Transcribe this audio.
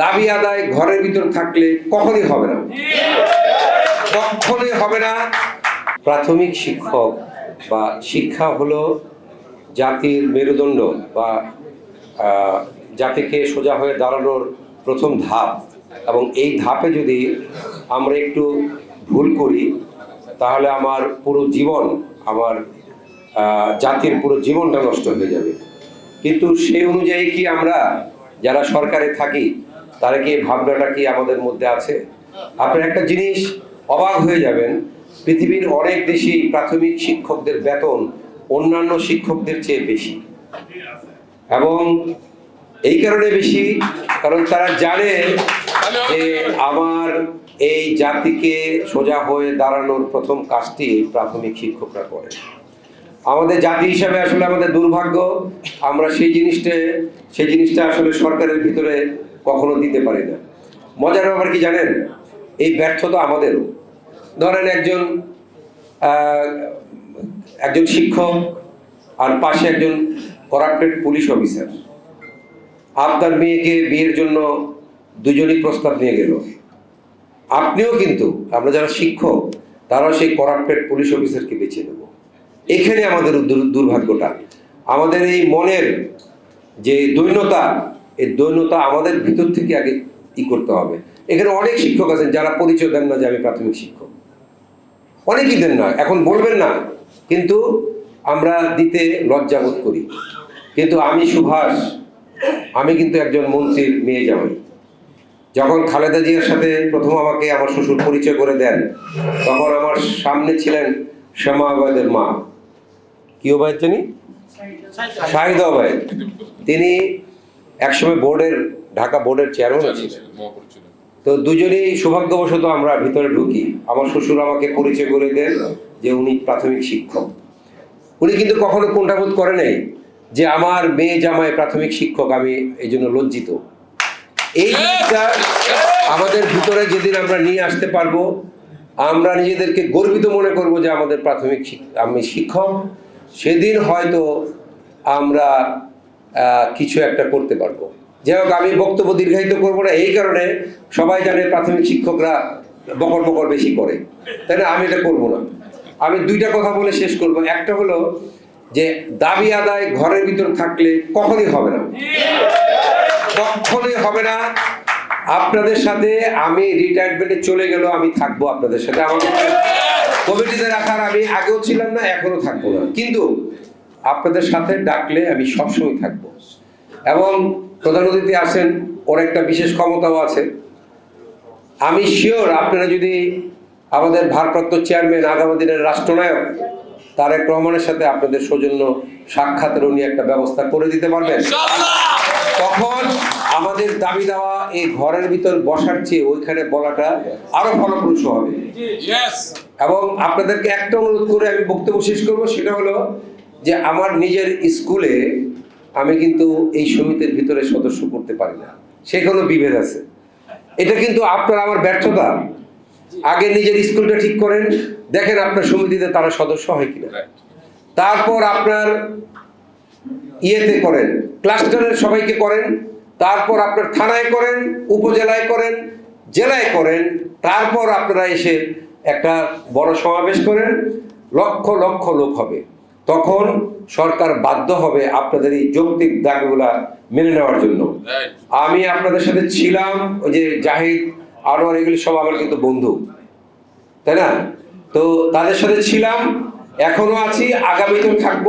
দাবি আদায় ঘরের ভিতর থাকলে কখনই হবে না। কখনই হবে না। প্রাথমিক শিক্ষক বা শিক্ষা হলো জাতির মেরুদণ্ড বা জাতিকে সোজা হয়ে দাঁড়ানোর প্রথম ধাপ। এবং এই ধাপে যদি আমরা একটু ভুল করি, তাহলে আমার পুরো জীবন, আমার জাতির পুরো জীবনটা নষ্ট হয়ে যাবে। কিন্তু সেই অনুযায়ী কি আমরা যারা সরকারে থাকি তারা কি ভাবনাটা কি আমাদের মধ্যে আছে? আপনার একটা জিনিস অবাক হয়ে যাবেন, পৃথিবীর অনেক দেশেই প্রাথমিক শিক্ষকদের বেতন অন্যান্য শিক্ষকদের চেয়ে বেশি। এবং এই কারণে বেশি, কারণ তারা জানে যে আমার এই জাতিকে সোজা হয়ে দাঁড়ানোর প্রথম কাজটি প্রাথমিক শিক্ষকরা করে। আমাদের জাতি হিসাবে আসলে আমাদের দুর্ভাগ্য, আমরা সেই জিনিসটা সেই জিনিসটা আসলে সরকারের ভিতরে কখনো দিতে পারি না। মজার ব্যাপার কি জানেন? এই ব্যর্থতা আমাদেরও। ধরেন একজন একজন শিক্ষক আর পাশে একজন করাপ্টেড পুলিশ অফিসার। আপনার মেয়েকে বিয়ের জন্য দুজনই প্রস্তাব নিয়ে গেল। আপনিও কিন্তু, আমরা যারা শিক্ষক, তারাও সেই করাপ্টেড পুলিশ অফিসারকে বেছে নেব। এখানে আমাদের দুর্ভাগ্যটা। আমাদের এই মনের যে দৈন্যতা এই দৈন্যতা আমাদের ভিতর থেকে আগে ই করতে হবে। এখানে অনেক শিক্ষক আছেন যারা পরিচয় দেন না যে আমি প্রাথমিক শিক্ষক। অনেকেই দেন না, এখন বলবেন না। কিন্তু আমরা দিতে লজ্জাবোধ করি। কিন্তু আমি সুভাষ, আমি কিন্তু একজন মন্ত্রীর মেয়ে জামাই। যখন খালেদা জিয়ার সাথে প্রথম আমাকে আমার শ্বশুর পরিচয় করে দেন, তখন আমার সামনে ছিলেন শ্যামা আবাদের মা। কি ওবায়দ জানি? শাহিদা ওবায়দ তিনি একসময় বোর্ডের ঢাকা বোর্ডের চেয়ারম্যান ছিলেন। তো দুজনেই সৌভাগ্যবশত আমরা ভিতরে ঢুকি। আমার শ্বশুর আমাকে পরিচয় করে দেন যে উনি প্রাথমিক শিক্ষক। উনি কিন্তু কখনো কোনটাবোধ করে নাই যে আমার মেয়ে জামাই প্রাথমিক শিক্ষক আমি এই জন্য লজ্জিত। এই জিনিসটা আমাদের ভিতরে যেদিন আমরা নিয়ে আসতে পারব আমরা নিজেদেরকে গর্বিত মনে করব যে আমাদের প্রাথমিক আমি শিক্ষক। সেদিন হয়তো আমরা কিছু একটা করতে পারব। যাই হোক, আমি বক্তব্য দীর্ঘায়িত করব না। এই কারণে সবাই জানে প্রাথমিক শিক্ষকরা বকর বকর বেশি করে। তাই না? আমি এটা করব না। আমি দুইটা কথা বলে শেষ করব। একটা হলো যে, দাবি আদায় ঘরের ভিতর থাকলে কখনই হবে না। কখনোই হবে না। আপনাদের সাথে আমি রিটায়ারমেন্টে চলে গেলেও আমি থাকব আপনাদের সাথে। আমাকে কমিটিতে রাখার আমি আগেও ছিলাম না এখনও থাকব না। কিন্তু আপনাদের সাথে ডাকলে আমি সবসময় থাকব। এবং প্রধান অতিথি আসেন ওর একটা বিশেষ ক্ষমতাও আছে। আমি শিওর আপনারা যদি আমাদের ভারপ্রাপ্ত চেয়ারম্যান আগামী দিনের রাষ্ট্রনায়ক তারেক রহমানের সাথে আপনাদের সৌজন্য সাক্ষাতের উনি একটা ব্যবস্থা করে দিতে পারবেন। তখন আমাদের দাবি দেওয়া এই ঘরের ভিতর বসার চেয়ে ওইখানে বলাটা আরও ফলপ্রসূ হবে। এবং আপনাদেরকে একটা অনুরোধ করে আমি বক্তব্য শেষ করব সেটা হলো যে আমার নিজের স্কুলে আমি কিন্তু এই সমিতির ভিতরে সদস্য করতে পারি না। সেখানেও বিভেদ আছে। এটা কিন্তু আপনার আমার ব্যর্থতা। আগে নিজের স্কুলটা ঠিক করেন দেখেন আপনার সমিতিতে তারা সদস্য হয় কিনা। তারপর আপনার ইয়েতে করেন ক্লাস্টারের সবাইকে করেন তারপর আপনার থানায় করেন উপজেলায় করেন জেলায় করেন তারপর আপনারা এসে একটা বড় সমাবেশ করেন লক্ষ লক্ষ লোক হবে। তখন সরকার বাধ্য হবে আপনাদের এই যৌক্তিক দাবিগুলা মেনে নেওয়ার জন্য। আমি আপনাদের সাথে ছিলাম ওই যে জাহিদ আনোয়ার এগুলি সব আমার কিন্তু বন্ধু। তাই না? তো তাদের সাথে ছিলাম এখনও আছি আগামীতেও থাকব।